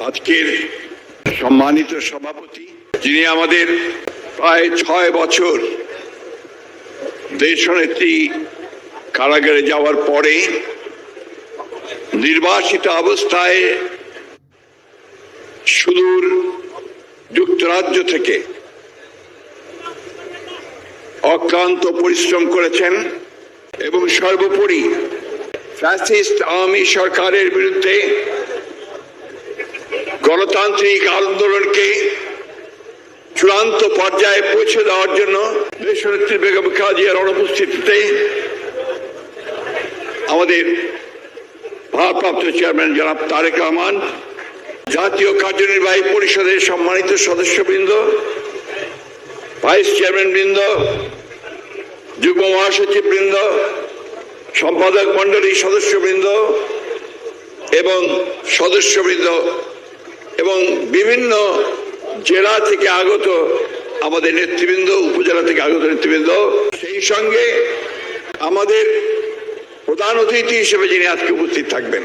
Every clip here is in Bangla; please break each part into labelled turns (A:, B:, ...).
A: আজকের সম্মানিত সভাপতি, যিনি আমাদের প্রায় ছয় বছর দেশনেত্রী কারাগারে যাওয়ার পরে নির্বাসিত অবস্থায় সুদূর যুক্তরাজ্য থেকে অক্লান্ত পরিশ্রম করেছেন এবং সর্বোপরি ফ্যাসিস্ট আওয়ামী সরকারের বিরুদ্ধে গণতান্ত্রিক আন্দোলনকে চূড়ান্ত পর্যায়ে পৌঁছে দেওয়ার জন্য দেশনেত্রী বেগম খাজিয়ার অনুপস্থিতিতে আমাদের ভারপ্রাপ্ত চেয়ারম্যান জনাব তারেক রহমান, জাতীয় কার্যনির্বাহী পরিষদের সম্মানিত সদস্যবৃন্দ, ভাইস চেয়ারম্যান বৃন্দ যুগ্ম মহাসচিব বৃন্দ সম্পাদক মন্ডলীর সদস্যবৃন্দ এবং সদস্যবৃন্দ এবং বিভিন্ন জেলা থেকে আগত আমাদের নেতৃবৃন্দ, উপজেলা থেকে আগত নেতৃবৃন্দ, সেই সঙ্গে আমাদের প্রধান অতিথি হিসেবে যিনি আজকে উপস্থিত থাকবেন,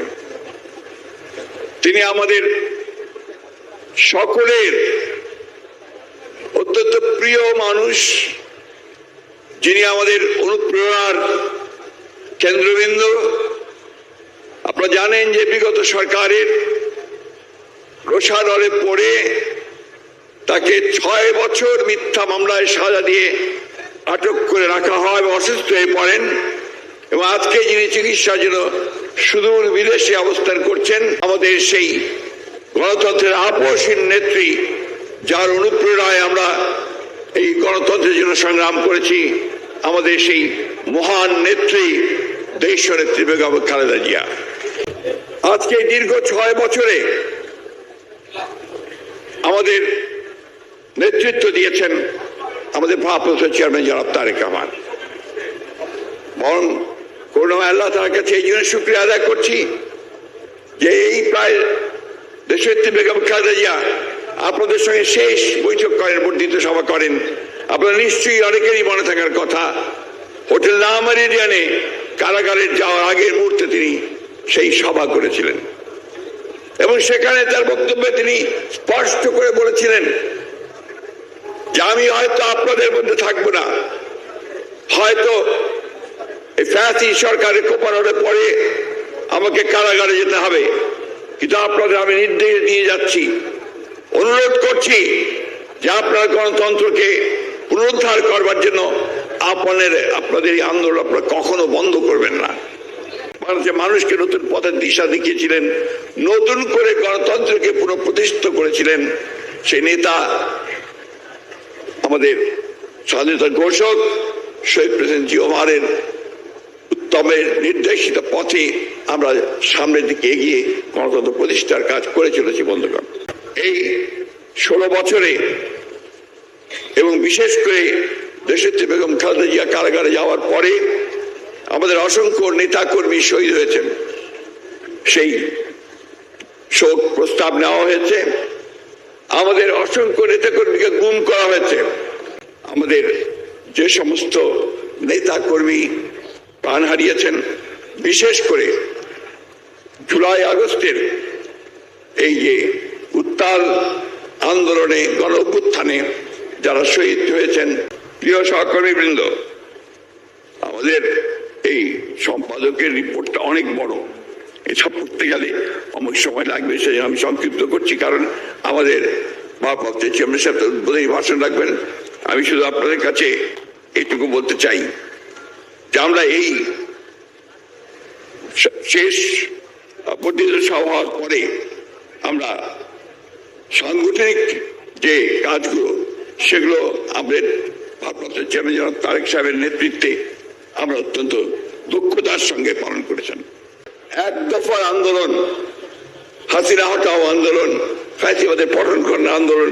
A: তিনি আমাদের সকলের অত্যন্ত প্রিয় মানুষ, যিনি আমাদের অনুপ্রেরণার কেন্দ্রবিন্দু, আপনারা জানেন যে বিগত সরকারের রোষাদলে পড়ে তাকে ছয় বছর মিথ্যা মামলায় সাজা দিয়ে আটক করে রাখা হয় এবং অসুস্থ হয়ে পড়েন এবং আজকে যিনি চিকিৎসার জন্য সুদূর বিদেশে অবস্থান করছেন, আমাদের সেই গণতন্ত্রের আপসীন নেত্রী, যার অনুপ্রেরণায় আমরা এই গণতন্ত্রের জন্য সংগ্রাম করেছি, আমাদের সেই মহান নেত্রী দেশ নেত্রী বেগম খালেদা জিয়া। আজকে দীর্ঘ ছয় বছরে আমাদের নেতৃত্ব দিয়েছেন আমাদের ভারপ্রাপ্ত চেয়ারম্যান জনাব তারেক রহমান। বরং করুণা আল্লাহ তার কাছে এই জন্য শুক্রিয়া আদায় করছি যে এই প্রায় দেশনেত্রী বেগম খালেদা জিয়া আপনাদের সঙ্গে শেষ বৈঠক করেন, বর্ধিত সভা করেন। আপনারা নিশ্চয়ই অনেকেরই মনে থাকার কথা, হোটেল নামারিডিয়ানে কারাগারে যাওয়ার আগের মুহূর্তে তিনি সেই সভা করেছিলেন। এবং সেখানে তার বক্তব্যে তিনি স্পষ্ট করে বলেছিলেন যে আমি হয়তো আপনাদের মধ্যে থাকব না। হয়তো ফ্যাসি সরকারের কোপানোর পরে আমাকে কারাগারে যেতে হবে। কিন্তু আপনাদের আমি নির্দেশ দিয়ে যাচ্ছি, অনুরোধ করছি যে আপনার গণতন্ত্রকে পুনরুদ্ধার করবার জন্য আপনাদের আপনাদের এই আন্দোলন আপনারা কখনো বন্ধ করবেন না। মানুষকে নতুন পথের দিশা দেখিয়েছিলেন, নতুন করে গণতন্ত্রকে পুনঃপ্রতিষ্ঠিত করেছিলেন সেই নেতা আমাদের স্বাধীনতা ঘোষক শহীদ প্রেসিডেন্ট জিওমারের উত্তমের নির্দেশিত পথে আমরা সামনের দিকে এগিয়ে গণতন্ত্র প্রতিষ্ঠার কাজ করে চলেছি, বন্ধুগণ। এই ষোলো বছরে এবং বিশেষ করে দেশের বেগম খালেদা জিয়া কারাগারে যাওয়ার পরে আমাদের অসংখ্য নেতা কর্মী শহীদ হয়েছেন। সেই শোক প্রস্তাব নেওয়া হয়েছে। আমাদের অসংখ্য নেতা কর্মীকে গুম করা হয়েছে। আমাদের যে সমস্ত নেতা কর্মী প্রাণ হারিয়েছেন, বিশেষ করে জুলাই আগস্টের এই যে উত্তাল আন্দোলনে গণ যারা শহীদ হয়েছেন প্রিয় সহকর্মী বৃন্দ আমাদের এই সম্পাদকের রিপোর্টটা অনেক বড়। এসব পড়তে গেলে অনেক সময় লাগবে সে আমি সংক্ষিপ্ত করছি, কারণ আমাদের ভারপ্রাপ্ত চেয়ারম্যান বোধহয় ভাষণ রাখবেন। আমি শুধু আপনাদের কাছে এইটুকু বলতে চাই যে আমরা এই শেষ বর্ধিত সভা হওয়ার পরে আমরা সাংগঠনিক যে কাজগুলো, সেগুলো আমাদের ভারপ্রাপ্ত চেয়ারম্যান তারেক সাহেবের নেতৃত্বে আমরা অত্যন্ত দক্ষতার সঙ্গে পালন করেছেন। এক দফার আন্দোলন, হাসিনা হটাও আন্দোলন, ফ্যাসিবাদের পঠন করার আন্দোলন,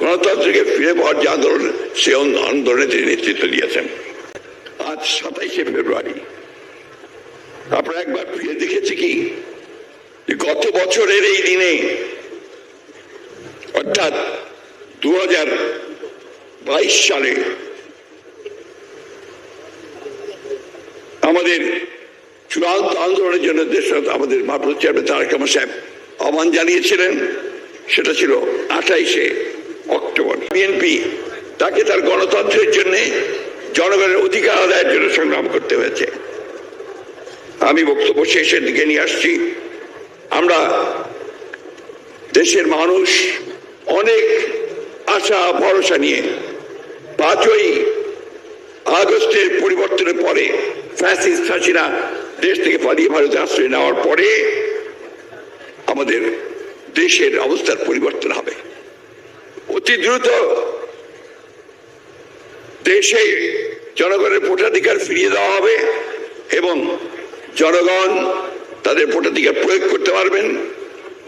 A: গণতন্ত্রকে ফিরে পাওয়ার যে আন্দোলন, সে আন্দোলনে তিনি নেতৃত্ব দিয়েছেন। আজ সাতাইশে ফেব্রুয়ারি। আপনারা একবার ফিরে দেখেছি কি? গত বছরের এই দিনে, অর্থাৎ দু হাজার বাইশ সালে আমাদের চূড়ান্ত আন্দোলনের জন্য দেশ আমাদের মাহবুব চেয়ারম্যান তারেক রহমান সাহেব আহ্বান জানিয়েছিলেন। সেটা ছিল আঠাইশে অক্টোবর। বিএনপি তাকে তার গণতন্ত্রের জন্য, জনগণের অধিকার আদায়ের জন্য সংগ্রাম করতে হয়েছে। আমি বক্তব্য শেষের দিকে নিয়ে আসছি। আমরা দেশের মানুষ অনেক আশা, ভরসা নিয়ে পাঁচই আগস্টের পরিবর্তনের পরে ফ্যাসিস্ট হাসিনা দেশ থেকে পালিয়ে ভারতে আশ্রয় নেওয়ার পরে আমাদের দেশের অবস্থার পরিবর্তন হবে। অতি দ্রুত দেশে জনগণের ভোটাধিকার ফিরিয়ে দেওয়া হবে এবং জনগণ তাদের ভোটাধিকার প্রয়োগ করতে পারবেন,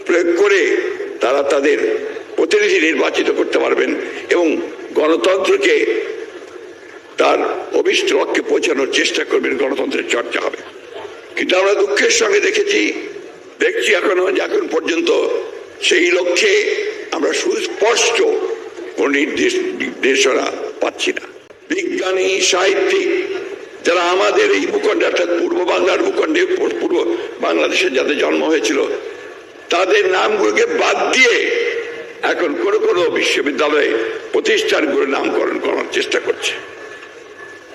A: প্রয়োগ করে তারা তাদের প্রতিনিধি নির্বাচিত করতে পারবেন এবং গণতন্ত্রকে তার অভিষ্ট লক্ষ্যে পৌঁছানোর চেষ্টা করবেন, গণতন্ত্রের চর্চা হবে। কিন্তু আমরা দুঃখের সঙ্গে দেখেছি, দেখছি এখনও এখন পর্যন্ত সেই লক্ষ্যে আমরা সুস্পষ্ট কোন নির্দেশ, নির্দেশনা পাচ্ছি না। বিজ্ঞানী, সাহিত্যিক, যারা আমাদের এই ভূখণ্ডে, অর্থাৎ পূর্ব বাংলার ভূখণ্ডে পূর্ব বাংলাদেশে যাদের জন্ম হয়েছিল, তাদের নামগুলোকে বাদ দিয়ে এখন কোন কোন বিশ্ববিদ্যালয়ে প্রতিষ্ঠানগুলোর নামকরণ করার চেষ্টা করছে।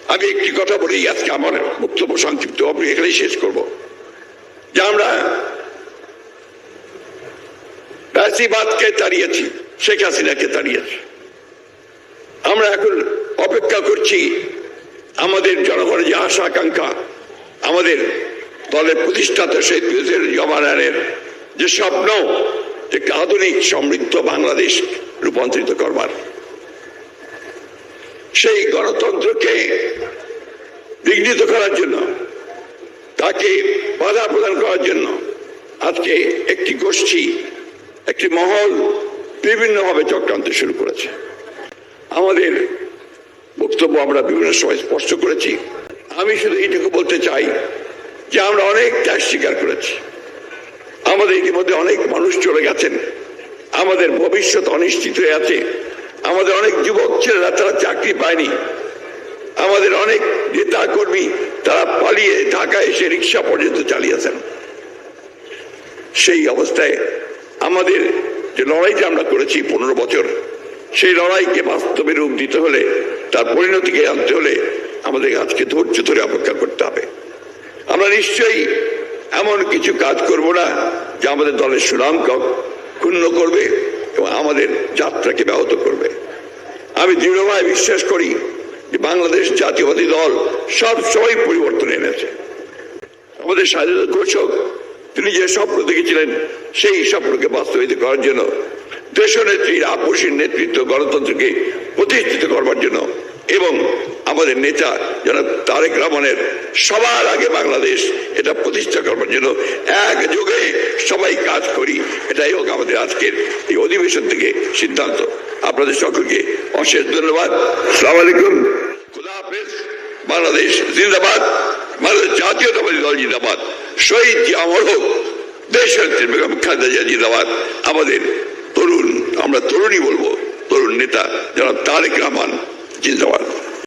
A: আমি একটি কথা বলি আজকে আমার বক্তব্য সংক্ষিপ্ত আমি এখানেই শেষ করব। যে আমরা ফ্যাসিবাদকে তাড়িয়েছি, শেখ হাসিনাকে তাড়িয়েছি। আমরা এখন অপেক্ষা করছি আমাদের জনগণের যে আশা, আকাঙ্ক্ষা, আমাদের দলের প্রতিষ্ঠাতা প্রেসিডেন্ট জমানানের যে স্বপ্ন, যে আধুনিক সমৃদ্ধ বাংলাদেশ রূপান্তরিত করবার। সেই গণতন্ত্রকে বিঘ্নিত করার জন্য, তাকে বাধা প্রদান করার জন্য আজকে একটি গোষ্ঠী, একটি মহল বিভিন্নভাবে চক্রান্ত শুরু করেছে। আমাদের বক্তব্য আমরা বিভিন্ন সময় স্পষ্ট করেছি। আমি শুধু এইটুকু বলতে চাই যে আমরা অনেক ত্যাগ স্বীকার করেছি। আমাদের ইতিমধ্যে অনেক মানুষ চলে গেছেন। আমাদের ভবিষ্যৎ অনিশ্চিত হয়ে আছে। আমাদের অনেক যুবক ছেলেরা তারা চাকরি পায়নি। আমাদের অনেক নেতা কর্মী তারা পালিয়ে ঢাকায় এসে রিক্সা পর্যন্ত চালিয়েছেন। সেই অবস্থায় আমাদের যে লড়াইটা আমরা করেছি পনেরো বছর, সেই লড়াইকে বাস্তবে রূপ দিতে হলে, তার পরিণতিকে আনতে হলে আমাদের আজকে ধৈর্য ধরে অপেক্ষা করতে হবে। আমরা নিশ্চয়ই এমন কিছু কাজ করব না যা আমাদের দলের সুনাম ক্ষুণ্ণ করবে এবং আমাদের যাত্রাকে ব্যাহত করবে। আমি দৃঢ়ভাবে বিশ্বাস করি যে বাংলাদেশ জাতীয়বাদী দল সব সময় পরিবর্তন এনেছে। আমাদের স্বাধীনতা ঘোষক, তিনি যে স্বপ্ন দেখেছিলেন, সেই স্বপ্নকে বাস্তবায়িত করার জন্য, দেশনেত্রীর আপসীর নেতৃত্ব গণতন্ত্রকে প্রতিষ্ঠিত করবার জন্য এবং আমাদের নেতা জনাব তারেক রহমানের সবার আগে বাংলাদেশ এটা প্রতিষ্ঠা করবার জন্য এক যুগে সবাই কাজ করি। এটাই হোক আমাদের আজকের এই অধিবেশন থেকে সিদ্ধান্ত। আপনাদের সকলকে অশেষ ধন্যবাদ সালাম খুদা হাফেজ, বাংলাদেশ জিন্দাবাদ, বাংলাদেশ জাতীয়তাবাদী দল জিন্দাবাদ। শহীদ জি আমর হোক দেশ বেগম খালেদা জিন্দাবাদ। আমাদের তরুণ, আমরা তরুণই বলব, তরুণ নেতা যারা তারেক রহমান জিন্দাবাদ।